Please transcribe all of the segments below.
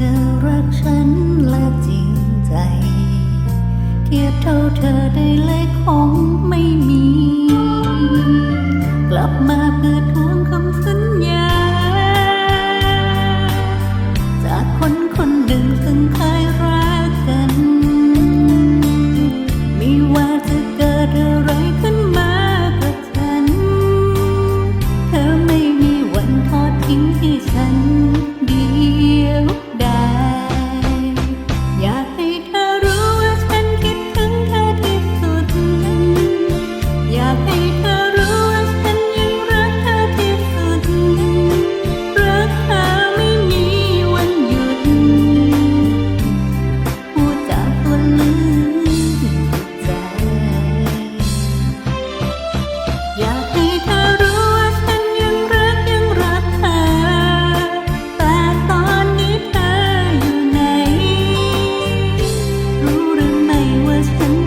เธอรักฉันและจริงใจ เทียบเท่าเธอได้เลยคงไม่มี กลับมาเพื่อ husband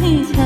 ให้ฉั